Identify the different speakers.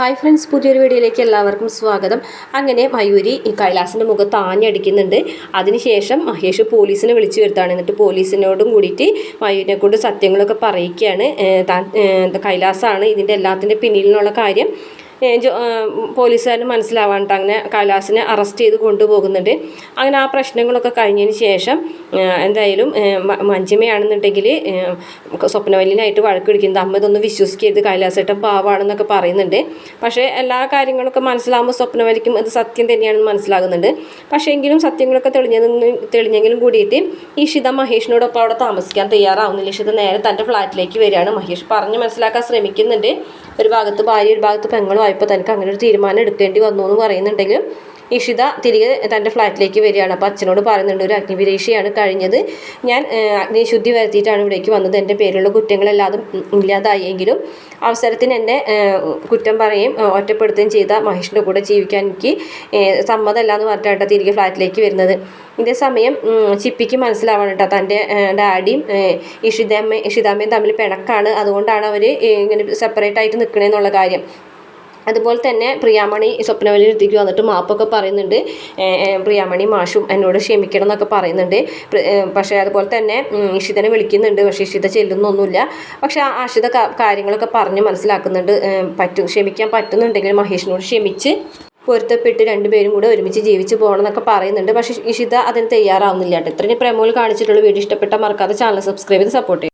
Speaker 1: Hi friends പുതിയൊരു വീഡിയോയിലേക്ക് എല്ലാവർക്കും സ്വാഗതം. അങ്ങനെ മയൂരി ഈ കൈലാസിന്റെ മുഖത്ത് ആഞ്ഞടിക്കുന്നുണ്ട് അതിനുശേഷം മഹേഷ് പോലീസിനെ വിളിച്ചു വരുത്താണ് എന്നിട്ട് പോലീസിനോടും കൂടിയിട്ട് മയൂരിനെ കൊണ്ട് സത്യങ്ങളൊക്കെ പറയിക്കുകയാണ് കൈലാസാണ് ഇതിന്റെ എല്ലാത്തിന്റെ പിന്നിൽ നിന്നുള്ള കാര്യം. പോലീസുകാരന് മനസ്സിലാവാണ്ട് അങ്ങനെ കൈലാസിനെ അറസ്റ്റ് ചെയ്ത് കൊണ്ടുപോകുന്നുണ്ട്. അങ്ങനെ ആ പ്രശ്നങ്ങളൊക്കെ കഴിഞ്ഞതിന് ശേഷം എന്തായാലും മഞ്ജിമയാണെന്നുണ്ടെങ്കിൽ സ്വപ്നവല്ലിനായിട്ട് വഴക്ക് പിടിക്കുന്നത് അമ്മ ഇതൊന്നും വിശ്വസിക്കരുത് കൈലാസേട്ടൻ പാവാണെന്നൊക്കെ പറയുന്നുണ്ട്. പക്ഷേ എല്ലാ കാര്യങ്ങളൊക്കെ മനസ്സിലാകുമ്പോൾ സ്വപ്നവലിക്കും ഇത് സത്യം തന്നെയാണെന്ന് മനസ്സിലാകുന്നുണ്ട്. പക്ഷേ എങ്കിലും സത്യങ്ങളൊക്കെ തെളിഞ്ഞതെന്ന് തെളിഞ്ഞെങ്കിലും കൂടിയിട്ട് ഈ ഷിത മഹേഷിനോടൊപ്പം അവിടെ താമസിക്കാൻ തയ്യാറാവുന്നില്ല. ഷിത നേരെ തന്റെ ഫ്ലാറ്റിലേക്ക് വരികയാണ്. മഹേഷ് പറഞ്ഞ് മനസ്സിലാക്കാൻ ശ്രമിക്കുന്നുണ്ട്. ഒരു ഭാഗത്ത് ഭാര്യ ഒരു ഭാഗത്ത് പെങ്ങളും ആയപ്പോൾ തനിക്ക് അങ്ങനെ ഒരു തീരുമാനം എടുക്കേണ്ടി വന്നു എന്ന് പറയുന്നുണ്ടെങ്കിലും ഇഷിത തിരികെ തന്റെ ഫ്ലാറ്റിലേക്ക് വരികയാണ്. അപ്പോൾ അച്ഛനോട് പറയുന്നുണ്ട് ഒരു അഗ്നിപരീക്ഷയാണ് കഴിഞ്ഞത്. ഞാൻ അഗ്നിശുദ്ധി വരുത്തിയിട്ടാണ് ഇവിടേക്ക് വന്നത്. എന്റെ പേരിലുള്ള കുറ്റങ്ങളെല്ലാതും ഇല്ലാതായെങ്കിലും അവസരത്തിന് എന്നെ കുറ്റം പറയുകയും ഒറ്റപ്പെടുത്തുകയും ചെയ്ത മഹേഷിന്റെ കൂടെ ജീവിക്കാൻ എനിക്ക് സമ്മതമല്ല എന്ന് പറഞ്ഞിട്ടാണ് തിരികെ ഫ്ലാറ്റിലേക്ക് വരുന്നത്. ഇതേ സമയം ചിപ്പിക്ക് മനസ്സിലാവണം കേട്ടോ തന്റെ ഡാഡിയും ഇഷിതമ്മ ഇഷിതാമ്മയും തമ്മിൽ പിണക്കാണ്. അതുകൊണ്ടാണ് അവർ ഇങ്ങനെ സെപ്പറേറ്റ് ആയിട്ട് നിൽക്കണേന്നുള്ള കാര്യം. അതുപോലെ തന്നെ പ്രിയാമണി സ്വപ്നവലി അടുത്തേക്ക് വന്നിട്ട് മാപ്പൊക്കെ പറയുന്നുണ്ട്. പ്രിയാമണി മാഷും എന്നോട് ക്ഷമിക്കണം എന്നൊക്കെ പറയുന്നുണ്ട്. പക്ഷേ അതുപോലെ തന്നെ ഇഷിതനെ വിളിക്കുന്നുണ്ട്. പക്ഷേ ഇഷിത ചെല്ലുന്നൊന്നുമില്ല. പക്ഷേ ആഷിത കാര്യങ്ങളൊക്കെ പറഞ്ഞ് മനസ്സിലാക്കുന്നുണ്ട്. പറ്റും ക്ഷമിക്കാൻ പറ്റുന്നുണ്ടെങ്കിൽ മഹേഷിനോട് ക്ഷമിച്ച് പൊരുത്തപ്പെട്ട് രണ്ടുപേരും കൂടെ ഒരുമിച്ച് ജീവിച്ച് പോകണം എന്നൊക്കെ പറയുന്നുണ്ട്. പക്ഷേ ഇഷിത അതിന് തയ്യാറാവുന്നില്ല കേട്ടോ. ഇത്രയും പ്രമോൾ കാണിച്ചിട്ടുള്ള വീഡിയോ ഇഷ്ടപ്പെട്ട മറക്കാതെ ചാനൽ സബ്സ്ക്രൈബ് ചെയ്ത് സപ്പോർട്ട്